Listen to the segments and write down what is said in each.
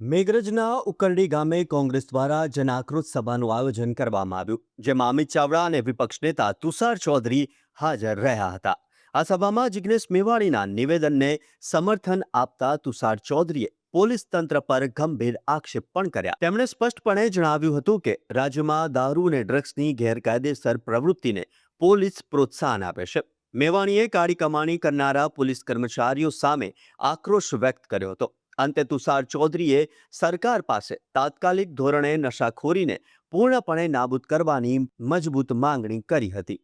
મેઘરજના ઉકરડી ગામે કોંગ્રેસ દ્વારા જનાક્રોશ સભાનું આયોજન કરવામાં આવ્યું, જેમાં અમિત ચાવડા અને વિપક્ષ નેતા તુષાર ચૌધરી હાજર રહ્યા હતા. આ સભામાં જિગ્નેશ મેવાણીના નિવેદનને સમર્થન આપતા તુષાર ચૌધરીએ પોલીસ તંત્ર પર ગંભીર આક્ષેપ પણ કર્યા. તેમણે સ્પષ્ટપણે જણાવ્યું હતું કે, રાજ્યમાં દારૂ અને ડ્રગ્સની ગેરકાયદેસર પ્રવૃત્તિને પોલીસ પ્રોત્સાહન આપે છે. મેવાણીએ કાળી કમાણી કરનારા પોલીસ કર્મચારીઓ સામે આક્રોશ વ્યક્ત કર્યો હતો. અંતે તુષાર ચૌધરીએ સરકાર પાસે તાત્કાલિક ધોરણે નશાખોરીને પૂર્ણપણે નાબૂદ કરવાની મજબૂત માંગણી કરી હતી.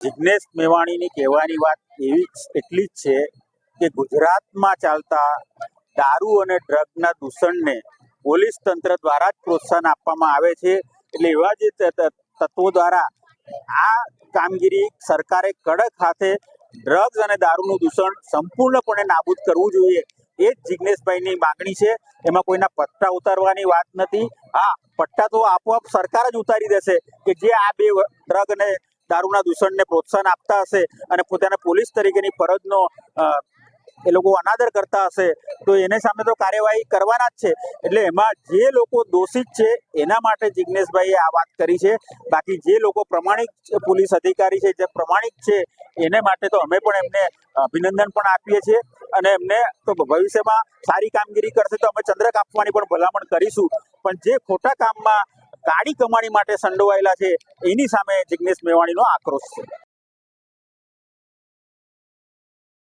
જિજ્ઞેશ મેવાણીની કહેવાની વાત એવી એટલી જ છે કે ગુજરાતમાં ચાલતા દારૂ અને ડ્રગના દૂષણને પોલીસ તંત્ર દ્વારા જ પ્રોત્સાહન આપવામાં આવે છે એટલે એવા જે તત્વો દ્વારા આ કામગીરી સરકારે કડક હાથે ડ્રગ્સ અને દારૂનું દૂષણ સંપૂર્ણપણે નાબૂદ કરવું જોઈએ. એ જ જિજ્ઞેશભાઈની માગણી છે. એમાં કોઈના પટ્ટા ઉતારવાની વાત નથી. હા, પટ્ટા તો આપોઆપ સરકાર જ ઉતારી દેશે કે જે આ બે ડ્રગ અને દારૂના દૂષણને પ્રોત્સાહન આપતા હશે અને પોતાના પોલીસ તરીકેની ફરજનો એ લોકો અનાદર કરતા હશે, તો એને સામે તો કાર્યવાહી કરવાના જ છે. એટલે એમાં જે લોકો દોષિત છે, એના માટે જિજ્ઞેશભાઈએ આ વાત કરી છે. બાકી જે લોકો પ્રમાણિક પોલીસ અધિકારી છે, જે પ્રમાણિક છે, એને માટે તો અમે પણ એમને અભિનંદન પણ આપીએ છીએ. અને એમને તો ભવિષ્યમાં સારી કામગીરી કરશે તો અમે ચંદ્રક આપવાની પણ ભલામણ કરીશું. પણ જે ખોટા કામમાં કાળી કમાણી માટે સંડોવાયેલા છે, એની સામે જિજ્ઞેશ મેવાણીનો આક્રોશ છે.